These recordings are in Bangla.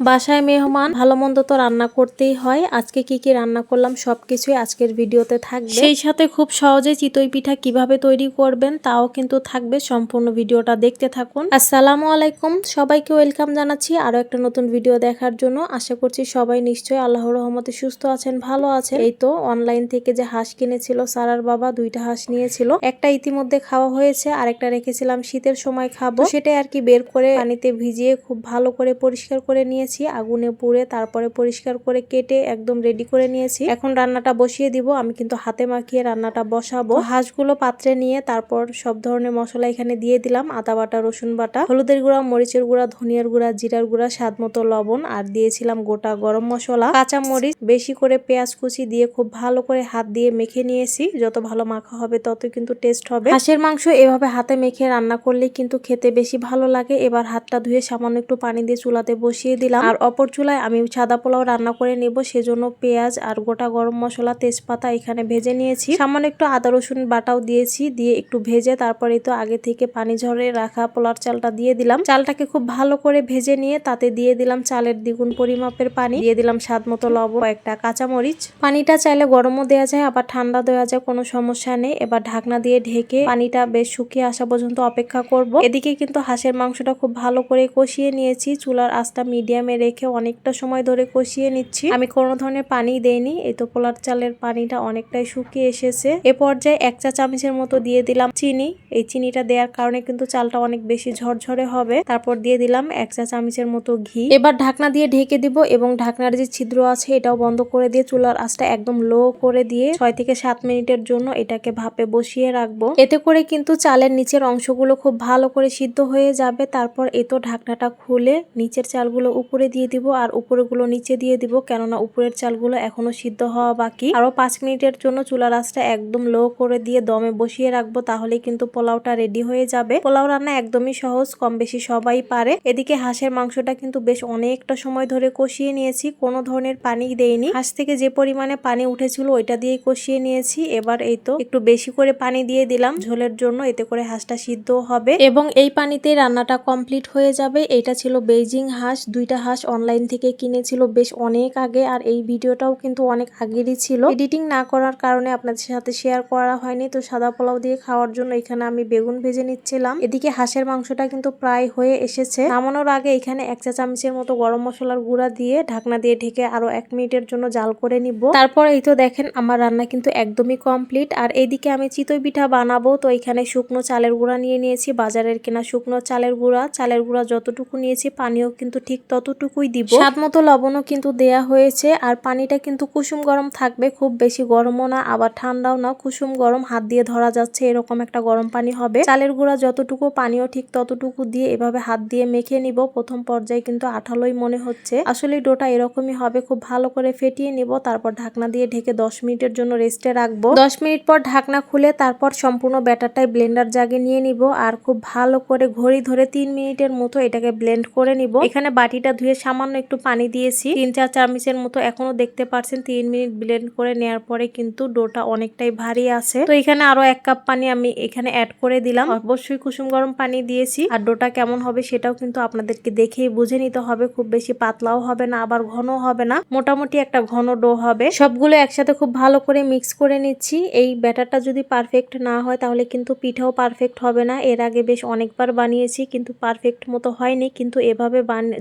বাসায় মেহমান ভালো মন্দ তো রান্না করতেই হয়। আজকে কি কি রান্না করলাম সব কিছুই আজকের ভিডিওতে থাকবে। সেই সাথে খুব সহজে চিতই পিঠা কীভাবে তৈরি করবেন তাও কিন্তু থাকবে। সম্পূর্ণ ভিডিওটা দেখতে থাকুন। আসসালামু আলাইকুম। সবাইকে ওয়েলকাম জানাচ্ছি আরও একটা নতুন ভিডিও দেখার জন্য। আশা করছি সবাই নিশ্চয়ই আল্লাহর রহমতে সুস্থ আছেন ভালো আছেন। এই তো অনলাইন থেকে যে হাঁস কিনেছিল সারার বাবা দুইটা হাঁস নিয়েছিল। একটা ইতিমধ্যে খাওয়া হয়েছে আরেকটা রেখেছিলাম শীতের সময় খাব। সেটাই আর কি বের করে পানিতে ভিজিয়ে খুব ভালো করে পরিষ্কার করে নিয়েছি, আগুনে পুড়ে তারপরে পরিষ্কার করে কেটে একদম রেডি করে নিয়েছি। এখন রান্নাটা বসিয়ে দিব, আমি কিন্তু হাতে মাখিয়ে রান্নাটা বসাবো। হাঁসগুলো পাত্রে নিয়ে তারপর সব ধরনের মশলা এখানে দিয়ে দিলাম, আদা বাটা, রসুন বাটা, হলুদের গুঁড়া, মরিচের গুঁড়া, ধনিয়ার গুঁড়া, জিরার গুঁড়া, স্বাদ মতো লবণ, আর দিয়েছিলাম গোটা গরম মশলা। কাঁচা মরিচ, বেশি করে পেঁয়াজ কুচি দিয়ে খুব ভালো করে হাত দিয়ে মেখে নিয়েছি, যত ভালো মাখা হবে তত কিন্তু টেস্ট হবে। হাঁসের মাংস এভাবে হাতে মেখে রান্না করলে কিন্তু খেতে বেশি ভালো লাগে, এবার হাতটা ধুয়ে সামান্য একটু পানি দিয়ে চুলাতে বসিয়ে দিলাম। আর অপর চুলায় আমি সাদা পোলাও রান্না করে নেব, সেজন্য পেঁয়াজ আর গোটা গরম মশলা তেজপাতা এখানে ভেজে নিয়েছি। সামান্য একটু আদা, রসুন বাটাও দিয়েছি, দিয়ে একটু ভেজে তারপরে তো আগে থেকে পানি ঝরে রাখা পোলার চালটা দিয়ে দিলাম। চালটাকে খুব ভালো করে ভেজে নিয়ে তাতে দিয়ে দিলাম চালের দ্বিগুণ পরিমাপের পানি। দিয়ে দিলাম স্বাদ মতো লবণ একটা কাঁচামরিচ। পানিটা চাইলে গরমও দেওয়া যায়, আবার ঠান্ডা দেওয়া যায়, কোনো সমস্যা নেই। এবার ঢাকনা দিয়ে ঢেকে পানিটা বেশ শুকিয়ে আসা পর্যন্ত অপেক্ষা করব। এদিকে কিন্তু হাঁসের মাংসটা খুব ভালো করে কষিয়ে নিয়েছি। চুলার আঁচটা মিডিয়ামে রেখে অনেকটা সময় ধরে কষিয়ে নিচ্ছি। আমি কোনো ধরনের পানি দেইনি। এই তো পোলার চালের পানিটা অনেকটাই শুকিয়ে এসেছে। এ পর্যায়ে এক চা চামচের মতো দিয়ে দিলাম চিনি। এই চিনিটা দেওয়ার কারণে কিন্তু চালটা অনেক বেশি ঝরঝরে হবে। তারপর দিয়ে দিলাম এক চা চামচের মতো ঘি। এবার ঢাকনা দিয়ে ঢেকে দিব এবং ঢাকনার যে ছিদ্র আছে এটাও বন্ধ করে দিয়ে চুলার আঁচটা একদম লো করে দিয়ে ছয় থেকে সাত মিনিটের জন্য এটাকে ভাপে বসিয়ে রাখব। এতে করে কিন্তু চালের নিচের অংশগুলো খুব ভালো করে সিদ্ধ হয়ে যাবে। তারপর এ তো ঢাকনাটা খুলে নিচের চালগুলো উপরে দিয়ে দিব আর উপরেগুলো নিচে দিয়ে দিব, কেননা উপরের চালগুলো এখনও সিদ্ধ হওয়া বাকি। আরও পাঁচ মিনিটের জন্য চুলা আঁচটা একদম লো করে দিয়ে দমে বসিয়ে রাখব তাহলে কিন্তু পোলাওটা রেডি হয়ে যাবে। পোলাও রান্না একদমই সহজ কম বেশি সবাই পারে। এদিকে হাঁসের মাংসটা কিন্তু বেশ অনেকটা সময় ধরে কষিয়ে নিয়েছি, কোনো ধরনের পানি দেইনি। হাঁস থেকে যে পরিমাণে পানি উঠেছিল ওইটা দিয়েই কষিয়ে নিয়েছি। এবার এই তো একটু বেশি করে পানি দিয়ে দিলাম, ঝোলের জন্য এতে করে হাঁসটা সিদ্ধ হবে। এবং এই পানিতে রান্নাটা কমপ্লিট হয়ে যাবে এটা ছিল বেইজিং হাঁস। দুইটা হাঁস অনলাইন থেকে কিনেছিল বেশ অনেক আগে আর এই ভিডিওটাও কিন্তু অনেক আগেরই ছিল। এডিটিং না করার কারণে আপনাদের সাথে শেয়ার করা হয়নি। তো সাদা পোলাও দিয়ে খাওয়ার জন্য এখানে আমি বেগুন ভেজে নিচ্ছিলাম। এদিকে হাঁসের মাংসটা কিন্তু প্রায় হয়ে এসেছে। নামানোর আগে এখানে এক চা চামচের মতো গরম মশলার গুঁড়া দিয়ে ঢাকনা দিয়ে ঢেকে আরও এক মিনিটের জন্য জাল করে নিব। তারপর এই তো দেখেন আমার রান্না কিন্তু একদমই কমপ্লিট আর এইদিকে আমি চিতই পিঠা বানাবো। তো এখানে শুকনো চালের গুঁড়া নিয়ে নিয়েছি। বাজারের কেনা শুকনো চালের গুঁড়া। চালের গুঁড়া যতটুকু নিয়েছি পানিও কিন্তু ঠিক ততটুকুই দিব। স্বাদ মতো লবণও কিন্তু দেয়া হয়েছে আর পানিটা কিন্তু কুসুম গরম থাকবে, খুব বেশি গরমও না, আবার ঠান্ডাও না, কুসুম গরম হাত দিয়ে ধরা যাচ্ছে, এরকম একটা গরম পানি হবে। চালের গুঁড়া যতটুকু, পানিও ঠিক ততটুকু দিয়ে এভাবে হাত দিয়ে মেখে নিব, প্রথম পর্যায়ে কিন্তু আঠালোই মনে হচ্ছে। আসলে ডোটা এরকমই হবে, খুব ভালো করে ফেটিয়ে নিব, তারপর ঢাকনা দিয়ে ঢেকে দশ মিনিটের জন্য রেস্টে রাখব। দশ মিনিট পর ঢাকনা খুলে তারপর সম্পূর্ণ ব্যাটারটাই ব্লেন্ডার জাগে নিয়ে নিব, আর খুব ভালো করে ঘড়ি ধরে তিন মিনিটের মতো এটাকে ব্লেন্ড করে নিব। এখানে বাটিটা ধুয়ে সামান্য একটু পানি দিয়েছি। তিন চার চামচের মতো এখনও দেখতে পারছেন, তিন মিনিট ব্লেন্ড করে নেওয়ার পরে কিন্তু ডোটা অনেকটাই ভারী আছে। তো এখানে আরও এক কাপ পানি আমি এখানে অ্যাড করে দিলাম। অবশ্যই কুসুম গরম পানি দিয়েছি। আর ডোটা কেমন হবে সেটাও কিন্তু আপনাদেরকে দেখেই বুঝে নিতে হবে। খুব বেশি পাতলাও হবে না, আবার ঘন হবে না। মোটামুটি একটা ঘন ডো হবে। সবগুলো একসাথে খুব ভালো করে মিক্স করে নিচ্ছি। এই ব্যাটারটা যদি পারফেক্ট না হয় তাহলে কিন্তু পিঠাও পারফেক্ট হবে না। এর আগে বেশ অনেকবার বানিয়েছি, কিন্তু পারফেক্ট মতো হয়নি। কিন্তু এভাবে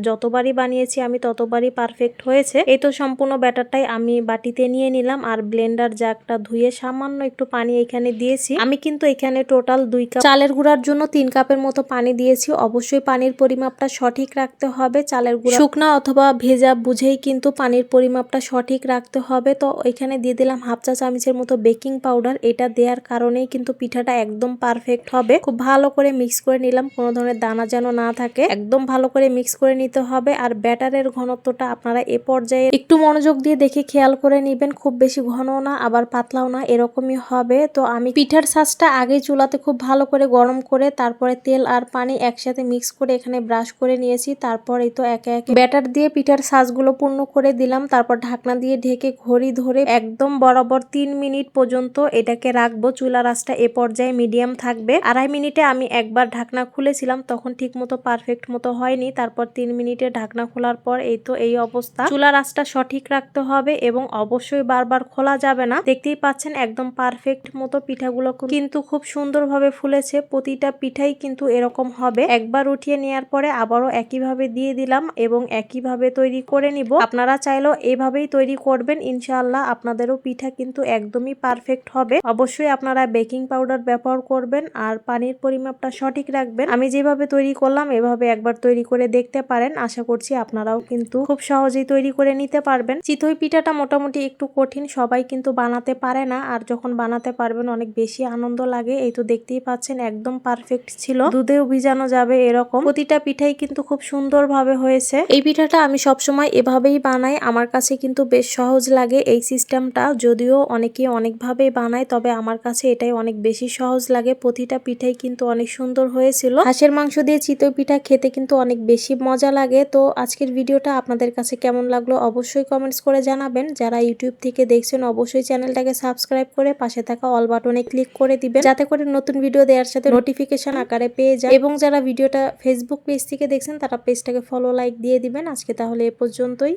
যতবারই বানিয়েছি, আমি ততবারই পারফেক্ট হয়েছে। এই তো সম্পূর্ণ ব্যাটারটাই আমি বাটিতে নিয়ে নিলাম আর ব্লেন্ডার জাগটা ধুয়ে সামান্য একটু পানি এখানে দিয়েছি। আমি কিন্তু এখানে টোটাল দুই কাপ চালের গুঁড়ার জন্য তিন কাপের মতো পানি দিয়েছি। অবশ্যই পানির পরিমাপটা সঠিক রাখতে হবে। চালের গুঁড়া শুকনা অথবা ভেজা বুঝেই কিন্তু পানির পরিমাপটা সঠিক রাখতে হবে। তো এখানে দিয়ে দিলাম হাফ চা চামচের মতো বেকিং পাউডার এটা দেওয়ার কারণেই কিন্তু পিঠাটা একদম পারফেক্ট হবে। খুব ভালো করে মিক্স করে নিলাম। কোনো ধরনের দানা যেন না থাকে। একদম ভালো করে মিক্স করে নিতে হবে। আর ব্যাটারের ঘনত্বটা আপনারা এ পর্যায়ে একটু মনোযোগ দিয়ে দেখে খেয়াল করে নিবেন। খুব বেশি ঘন না, আবার পাতলাও না, এরকমই হবে। তো আমি পিঠার সাজটা আগে চুলাতে খুব ভালো করে গরম করে, তারপরে তেল আর পানি একসাথে মিক্স করে এখানে ব্রাশ করে নিয়েছি। তারপর তো একে একে ব্যাটার দিয়ে পিঠার সাজগুলো পূর্ণ করে দিলাম। তারপর ঢাকনা দিয়ে ঢেকে ঘড়ি ধরে একদম বরাবর তিন মিনিট পর্যন্ত এটাকে রাখব। চুলার আঁচটা এ পর্যায়ে মিডিয়াম থাকবে। আড়াই মিনিটে আমি একবার ঢাকনা খুলেছিলাম, তখন ঠিক মতো পারফেক্ট মতো হয়নি। তারপর তিন মিনিটে ঢাকনা খোলার পর এই তো এই অবস্থা। চুলার আঁচটা সঠিক রাখতে হবে এবং অবশ্যই বারবার খোলা যাবে না। দেখতেই পাচ্ছেন একদম পারফেক্ট মতো পিঠাগুলো কিন্তু খুব সুন্দরভাবে ফুলেছে। প্রতিটা পিঠাই কিন্তু এরকম হবে। একবার উঠিয়ে নেওয়ার পরে আবারও একইভাবে দিয়ে দিলাম এবং একইভাবে তৈরি করে নিব। আপনারা চাইলেও এভাবেই তৈরি করবেন। ইনশাআল্লাহ আপনাদেরও পিঠা কিন্তু একদমই পারফেক্ট হবে। অবশ্যই আপনারা বেকিং পাউডার ব্যবহার করবেন আর পানির পরিমাপটা সঠিক রাখবেন। আমি যেভাবে তৈরি করলাম, এভাবে একবার তৈরি করে দেখতে পারেন। আশা করছি, আপনারাও কিন্তু খুব সহজেই তৈরি করে নিতে পারবেন। চিতই পিঠাটা মোটামুটি একটু কঠিন, সবাই কিন্তু বানাতে পারে না। আর যখন বানাতে পারবেন, অনেক বেশি আনন্দ লাগে। এই তো দেখতেই পাচ্ছেন, একদম পারফেক্ট ছিল। দুধেও ভিজানো যাবে এরকম। প্রতিটা পিঠাই কিন্তু খুব সুন্দরভাবে হয়েছে। এই পিঠাটা আমি সবসময় এভাবেই বানাই। আমার কাছে কিন্তু বেশ সহজ লাগে এই সিস্টেমটা। যদিও অনেকে অনেকভাবেই বানায়, তবে আমার কাছে এটাই অনেক বেশি সহজ লাগে। প্রতিটা পিঠাই কিন্তু অনেক সুন্দর হয়েছিল। হাঁসের মাংস দিয়ে চিতই পিঠা খেতে কিন্তু অনেক বেশি মজা লাগে। তো আজকের ভিডিওটা আপনাদের কাছে কেমন লাগল অবশ্যই কমেন্টস করে জানাবেন। যারা ইউটিউব থেকে দেখছেন, অবশ্যই চ্যানেলটাকে সাবস্ক্রাইব করে পাশে থাকা অল বাটনে ক্লিক করে দিবেন। যাতে করে নতুন ভিডিও দেওয়ার সাথে নোটিফিকেশন আকারে পেয়ে যায় এবং যারা ভিডিওটা ফেসবুক পেজ থেকে দেখছেন, তারা পেজটাকে ফলো লাইক দিয়ে দিবেন। আজকে তাহলে এ পর্যন্তই।